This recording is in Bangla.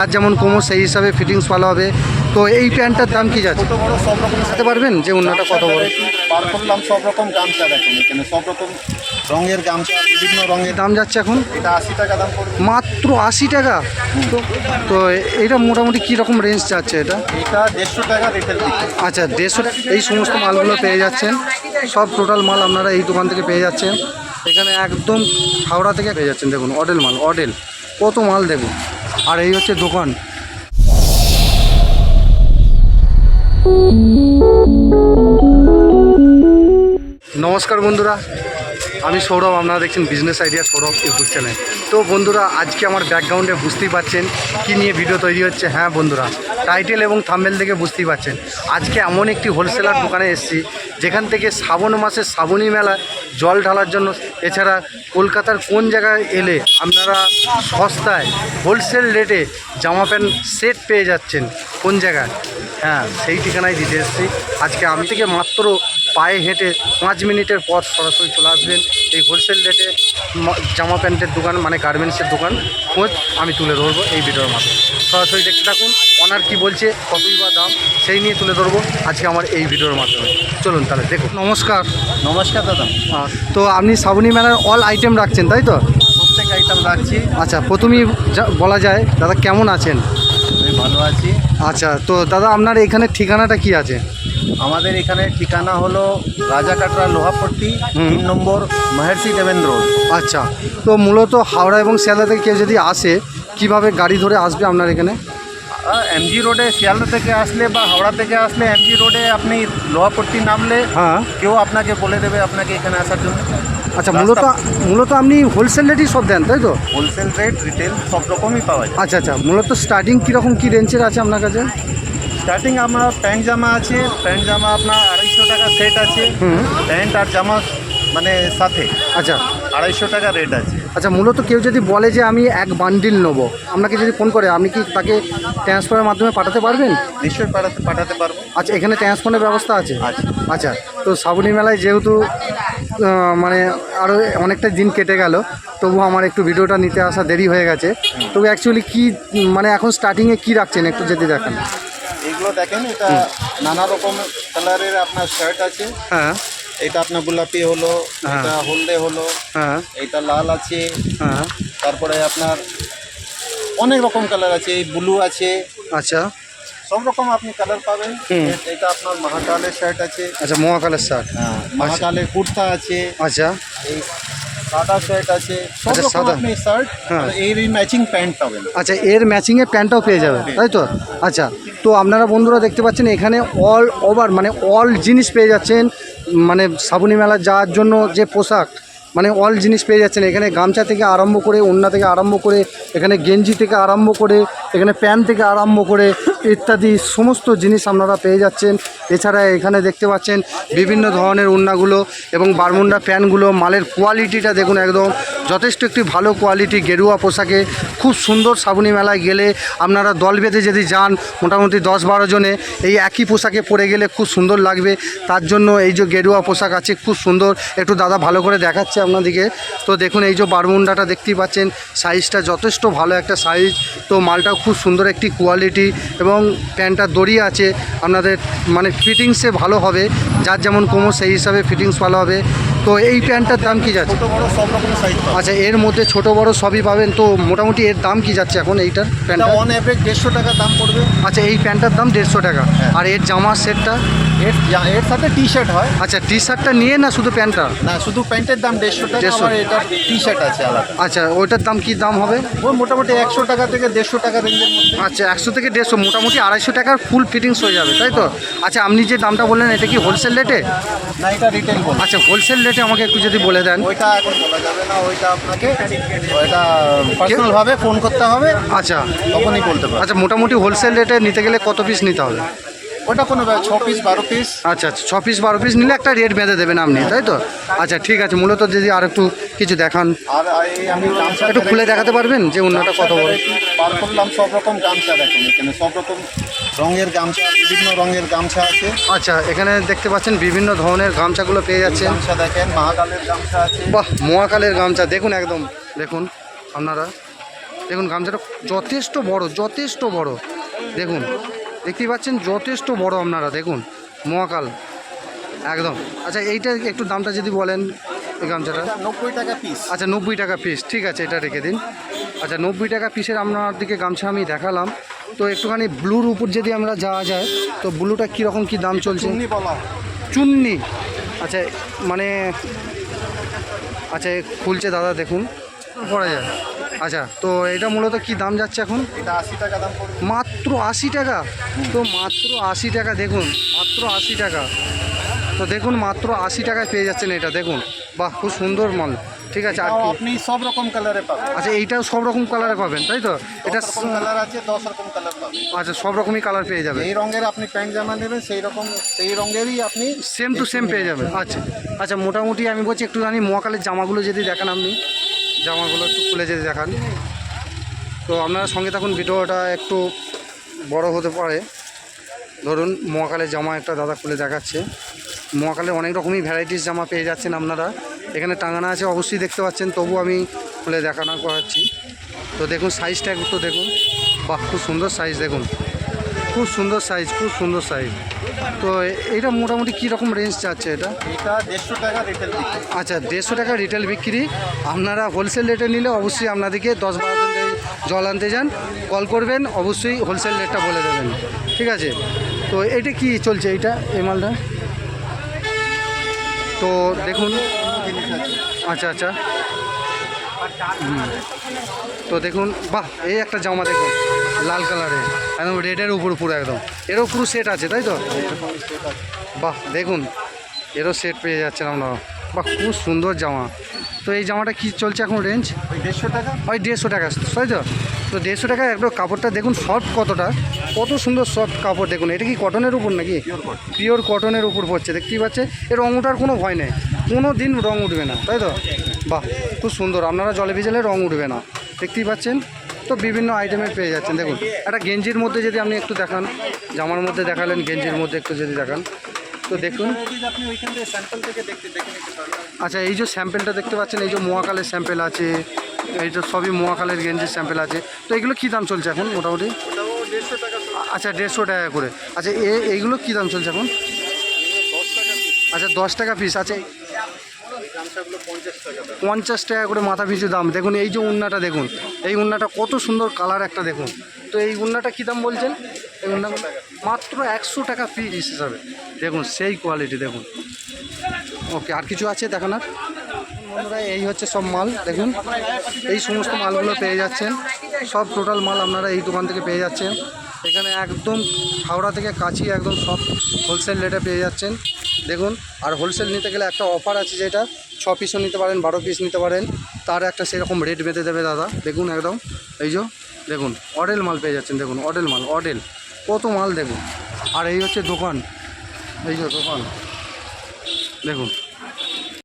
আর যেমন কমো সেই হিসাবে ফিটিংস ভালো হবে। তো এই প্যান্টটার দাম কি যাচ্ছে? সব রকম জানতে পারবেন যে অন্যটা কত বড়। বার করলাম সব রকম গামছা দেখেন এখানে সব রকম রঙের গামছা বিভিন্ন রঙের। দাম যাচ্ছে এখন? এটা আশি টাকা দাম পড়বে। মাত্র আশি টাকা? তো এটা মোটামুটি কী রকম রেঞ্জ যাচ্ছে এটা? এটা দেড়শো টাকা দিচ্ছে আচ্ছা দেড়শো এই সমস্ত মালগুলো পেয়ে যাচ্ছেন। সব টোটাল মাল আপনারা এই দোকান থেকে পেয়ে যাচ্ছেন। এখানে একদম হাওড়া থেকে পেয়ে যাচ্ছেন দেখুন অডেল মাল অডেল। কত মাল দেখুন। আর এই হচ্ছে দোকান। নমস্কার বন্ধুরা, আমি সৌরভ, আপনারা দেখছেন business idea Sourav YouTube channel তো বন্ধুরা, আজকে আমার ব্যাকগ্রাউন্ডে বুঝতেই পারছেন কি নিয়ে ভিডিও তৈরি হচ্ছে। হ্যাঁ বন্ধুরা টাইটেল এবং থাম্বেল থেকে বুঝতেই পারছেন। আজকে এমন একটি হোলসেলার দোকানে এসেছি যেখান থেকে শ্রাবণ মাসের শ্রাবণী মেলা জল ঢালার জন্য এছাড়া কলকাতার কোন জায়গায় এলে আপনারা সস্তায় হোলসেল রেটে জামা প্যান্ট সেট পেয়ে যাচ্ছেন কোন জায়গায়? হ্যাঁ সেই ঠিকানায় দিতে এসেছি। আজকে আমি থেকে মাত্র পায়ে হেঁটে পাঁচ মিনিটের পর সরাসরি চলে আসবেন। এই হোলসেল রেটে জামা প্যান্টের দোকান মানে গার্মেন্টসের দোকান খোঁজ আমি তুলে ধরবো এই ভিডিওর মাধ্যমে। সরাসরি দেখতে থাকুন অনার কি বলছে কতই বা দাম সেই নিয়ে তুলে ধরবো আজকে আমার এই ভিডিওর মাধ্যমে। চলুন তাহলে দেখুন। নমস্কার। নমস্কার দাদা। তো আপনি শ্রাবণী মেলার অল আইটেম রাখছেন তাই তো? প্রত্যেক আইটেম রাখছি। আচ্ছা প্রথমেই যা- বলা যায় দাদা কেমন আছেন? আমি ভালো আছি। আচ্ছা তো দাদা আপনার এখানে ঠিকানাটা কি আছে? আমাদের এখানে ঠিকানা হলো রাজাকাটরা লোহাপট্টি তিন নম্বর মহর্ষি দেবেন্দ্র রোড। আচ্ছা তো মূলত হাওড়া এবং শিয়ালদা থেকে কেউ যদি আসে কীভাবে গাড়ি ধরে আসবে আপনার এখানে? এমজি রোডে শিয়ালদা থেকে আসলে বা হাওড়া থেকে আসলে এমজি রোডে আপনি লোহাপট্টি নামলে হ্যাঁ। কেউ আপনাকে বলে দেবে আপনাকে এখানে আসার জন্য। আচ্ছা মূলত মূলত আপনি হোলসেল রেটই সব দেন তাই তো? হোলসেল রেট রিটেল সব রকমই পাওয়া যায়। আচ্ছা আচ্ছা মূলত স্টার্টিং কীরকম কী রেঞ্জের আছে আপনার কাছে? স্টার্টিং আমার প্যান্ট জামা আছে প্যান্ট জামা আপনার আড়াইশো টাকা সেট আছে হুম। প্যান্ট আর জামা মানে সাথে। আচ্ছা। আড়াইশো টাকা রেট আছে। আচ্ছা মূলত কেউ যদি বলে যে আমি এক বান্ডিল নেব আপনাকে যদি ফোন করে আপনি কি তাকে ট্রান্সফারের মাধ্যমে পাঠাতে পারবেন? নিশ্চয়ই পাঠাতে পাঠাতে পারব। আচ্ছা এখানে ট্রান্সফারের ব্যবস্থা আছে? আচ্ছা তো শ্রাবণী মেলায় যেহেতু মানে আরও অনেকটা দিন কেটে গেল তবু আমার একটু ভিডিওটা নিতে আসা দেরি হয়ে গেছে। তবু অ্যাকচুয়ালি কি মানে এখন স্টার্টিংয়ে কি রাখছেন একটু যদি দেখেন? এগুলো দেখেন এটা নানা রকম কালারের আপনার শার্ট আছে। হ্যাঁ। এটা আপনার গোলাপি হলো হ্যাঁ। এটা হলদে হলো হ্যাঁ। এটা লাল আছে হ্যাঁ। তারপরে আপনার অনেক রকম কালার আছে এই ব্লু আছে। আচ্ছা। সব রকম আপনি কালার পাবেন। এটা আপনার মহাকালের শার্ট আছে। আচ্ছা মহাকালের শার্ট হ্যাঁ মহাকালের কুর্তা আছে। আচ্ছা। এই সাদা শার্ট আছে সব আচ্ছা, রকম। আপনি শার্ট হ্যাঁ। এর ম্যাচিং প্যান্ট পাবেন আচ্ছা এর ম্যাচিংয়ে প্যান্টটাও পেয়ে যাবে তাই তো আচ্ছা তো আপনারা বন্ধুরা দেখতে পাচ্ছেন এখানে অল ওভার মানে অল জিনিস পেয়ে যাচ্ছেন মানে শ্রাবণী মেলা যাওয়ার জন্য যে পোশাক মানে অল জিনিস পেয়ে যাচ্ছেন এখানে গামছা থেকে আরম্ভ করে ওড়না থেকে আরম্ভ করে এখানে গেঞ্জি থেকে আরম্ভ করে এখানে প্যান্ট থেকে আরম্ভ করে ইত্যাদি সমস্ত জিনিস আপনারা পেয়ে যাচ্ছেন। এছাড়া এখানে দেখতে পাচ্ছেন বিভিন্ন ধরনের ওড়নাগুলো এবং বারমুন্ডা প্যান্টগুলো মালের কোয়ালিটিটা দেখুন একদম। যথেষ্ট একটি ভালো কোয়ালিটি গেরুয়া পোশাকে, খুব সুন্দর শ্রাবণী মেলায় গেলে আপনারা দল বেঁধে যদি যান মোটামুটি দশ বারো জনে, এই একই পোশাকে পরে গেলে খুব সুন্দর লাগবে। তার জন্য এই যে গেরুয়া পোশাক আছে, খুব সুন্দর। একটু দাদা ভালো করে দেখাচ্ছে আপনাদিকে তো দেখুন এই যে বারমুন্ডাটা দেখতেই পাচ্ছেন সাইজটা যথেষ্ট ভালো একটা সাইজ তো মালটাও খুব সুন্দর একটি কোয়ালিটি এবং প্যান্টটা দড়ি আছে, আপনাদের মানে ফিটিংসে ভালো হবে, যার যেমন কমো সেই হিসাবে ফিটিংস ভালো হবে। তো এই প্যান্টটার দাম কি যাচ্ছে? আচ্ছা এর মধ্যে ছোট বড় সবই পাবেন তো মোটামুটি এর দাম কি যাচ্ছে এখন এইটার এটা প্যান্টটা অন অ্যাভারেজ দেড়শো টাকা দাম পড়বে। আচ্ছা এই প্যান্টটার দাম দেড়শো টাকা। হ্যাঁ। আর এর জামার সেটটা? এর এর সাথে টি শার্ট হয়। আচ্ছা টি শার্টটা নিয়ে না শুধু প্যান্টটা? না শুধু প্যান্টের দাম দেড়শো টাকা 150 আর এটা টি শার্ট আছে আলাদা। আচ্ছা ওইটার দাম কি দাম হবে? ওই মোটামুটি একশো টাকা থেকে দেড়শো টাকা রেঞ্জের মধ্যে। আচ্ছা একশো থেকে দেড়শো মোটামুটি আড়াইশো টাকার ফুল ফিটিংস হয়ে যাবে তাই তো? আচ্ছা আপনি যে দামটা বললেন এটা কি হোলসেল রেটে না এটা রিটেল আচ্ছা হোলসেল রেটে আমাকে একটু যদি বলে দেন। ওইটা এখন বলা যাবে না ওইটা আপনাকে ওইটা পার্সোনাল ভাবে ফোন করতে হবে। আচ্ছা। তখনই বলতে পারবে আচ্ছা মোটামুটি হোলসেল রেটে নিতে গেলে কত পিস নিতে হবে? ওটা কোনো ব্যাপার, ছ পিস বারো পিস আচ্ছা আচ্ছা ছ পিস বারো পিস নিলে একটা রেট বেঁধে দেবেন আপনি তাই তো? আচ্ছা ঠিক আছে মূলত যদি আর একটু কিছু দেখান। একটু খুলে দেখাতে পারবেন যে অন্যটা কত বড়? বার করলাম সব রকম গামছা দেখেন এখানে সব রকম রঙের গামছা বিভিন্ন রঙের গামছা আছে। আচ্ছা এখানে দেখতে পাচ্ছেন বিভিন্ন ধরনের গামছাগুলো পেয়ে যাচ্ছেন। গামছা দেখেন মহাকালের গামছা আছে। বাহ মহাকালের গামছা দেখুন একদম। দেখুন আপনারা। দেখুন গামছাটা যথেষ্ট বড় যথেষ্ট বড়। দেখুন দেখতেই পাচ্ছেন যথেষ্ট বড় আপনারা দেখুন মহাকাল। একদম। আচ্ছা এইটা একটু দামটা যদি বলেন এই গামছাটা নব্বই টাকা পিস আচ্ছা নব্বই টাকা পিস ঠিক আছে এটা রেখে দিন। আচ্ছা নব্বই টাকা পিসের আপনার দিকে গামছা আমি দেখালাম। তো একটুখানি ব্লুর উপর যদি আমরা যাওয়া যায় তো ব্লুটা কীরকম কী দাম চলছে? চুন্নি আচ্ছা মানে আচ্ছা খুলছে দাদা দেখুন। পড়া যায়। আচ্ছা তো এটা মূলত কি দাম যাচ্ছে এখন? এটা আশি টাকা দাম মাত্র আশি টাকা? তো মাত্র আশি টাকা দেখুন মাত্র আশি টাকা। তো দেখুন মাত্র আশি টাকায় পেয়ে যাচ্ছেন এটা দেখুন। বাহ খুব সুন্দর মাল। ঠিক আছে আর আপনি সব রকম কালারে পাবেন। আচ্ছা এইটাও সব রকম কালারে পাবেন তাই তো? এটা কালার আছে দশ রকম কালার পাবেন। আচ্ছা সব রকমই কালার পেয়ে যাবে এই রঙের আপনি প্যান্ট জামা নেবেন সেই রকম সেই রঙেরই আপনি সেম টু সেম পেয়ে যাবেন আচ্ছা। আচ্ছা মোটামুটি আমি বলছি একটুখানি মহাকালের জামাগুলো যদি দেখান আপনি জামাগুলো একটু খুলে যদি দেখান। তো আপনারা সঙ্গে থাকুন ভিডিওটা একটু বড় হতে পারে। ধরুন মহাকালের জামা একটা দাদা খুলে দেখাচ্ছে। মহাকালের অনেক রকমই ভ্যারাইটিস জামা পেয়ে যাচ্ছেন আপনারা। এখানে টাঙানো আছে অবশ্যই দেখতে পাচ্ছেন তবু আমি খুলে দেখানো করাচ্ছি। তো দেখুন সাইজটা একটু দেখুন। বাহ খুব সুন্দর সাইজ দেখুন। খুব সুন্দর সাইজ খুব সুন্দর সাইজ তো এটা মোটামুটি কী রকম রেঞ্জ যাচ্ছে এটা? এটা দেড়শো টাকা রিটেল আচ্ছা দেড়শো টাকা রিটেল বিক্রি। আপনারা হোলসেল রেটে নিলে অবশ্যই আপনাদেরকে দশ বারো দিন জল আনতে যান। কল করবেন অবশ্যই হোলসেল রেটটা বলে দেবেন। ঠিক আছে? তো এটা কি চলছে এইটা এই মালটা? তো দেখুন আচ্ছা আচ্ছা। তো দেখুন, বাহ, এই একটা জামা দেখুন, লাল কালারের একদম রেডের উপর পুরো একদম। এরও পুরো সেট আছে, তাই তো? বাহ, দেখুন, এরও সেট পেয়ে যাচ্ছেন আপনারা। বাহ খুব সুন্দর জামা। তো এই জামাটা কি চলছে এখন রেঞ্জ ওই দেড়শো টাকা। ওই দেড়শো টাকা তাই তো? তো দেড়শো টাকা একদম কাপড়টা দেখুন সফট কতটা? কত সুন্দর সফট কাপড় দেখুন এটা কি কটনের উপর নাকি? পিওর পিওর কটনের উপর পড়ছে দেখতেই পাচ্ছে এর রং ওঠার কোনো ভয় নেই কোনো দিন রং উঠবে না তাই তো? বাহ খুব সুন্দর আপনারা জলে ভিজালে রং উঠবে না দেখতেই পাচ্ছেন? তো বিভিন্ন আইটেমের পেয়ে যাচ্ছেন দেখুন। একটা গেঞ্জির মধ্যে যদি আপনি একটু দেখান জামার মধ্যে দেখালেন গেঞ্জির মধ্যে একটু যদি দেখান। তো দেখুন। আচ্ছা এই যে স্যাম্পেলটা দেখতে পাচ্ছেন, এই যে মোয়াকালের স্যাম্পেল আছে, এই তো সবই মোয়াকালের গেঞ্জির স্যাম্পেল আছে। তো এগুলো কী দাম চলছে এখন মোটামুটি? আচ্ছা দেড়শো টাকা করে। আচ্ছা এ, এইগুলো কী দাম চলছে এখন? আচ্ছা দশ টাকা পিস আছে টাকা পঞ্চাশ টাকা করে মাথা পিছু দাম। দেখুন, এই যে উন্নাটা দেখুন, এই উন্নাটা কত সুন্দর কালার একটা দেখুন। তো এই উন্নাটা কী দাম বলছেন? এই উন্না মাত্র একশো টাকা পিস হিসাবে। দেখুন, সেই কোয়ালিটি দেখুন। ওকে আর কিছু আছে দেখানোর? বন্ধুরা, এই হচ্ছে সব মাল, দেখুন। এই সমস্ত মালগুলো পেয়ে যাচ্ছেন। সব টোটাল মাল আপনারা এই দোকান থেকে পেয়ে যাচ্ছেন। এখানে একদম হাওড়া থেকে কাছি একদম সব হোলসেল রেটে পেয়ে যাচ্ছেন। দেখুন, আর হোলসেল নিতে গেলে একটা অফার আছে যেটা, ছ পিসও নিতে পারেন, বারো পিস নিতে পারেন। তার একটা সেরকম রেট বেঁধে দেবে দাদা। দেখুন একদম, এই যে, দেখুন অডেল মাল পেয়ে যাচ্ছেন, দেখুন অডেল মাল অডেল কত মাল, দেখুন। আর এই হচ্ছে দোকান। এই যে দোকান দেখুন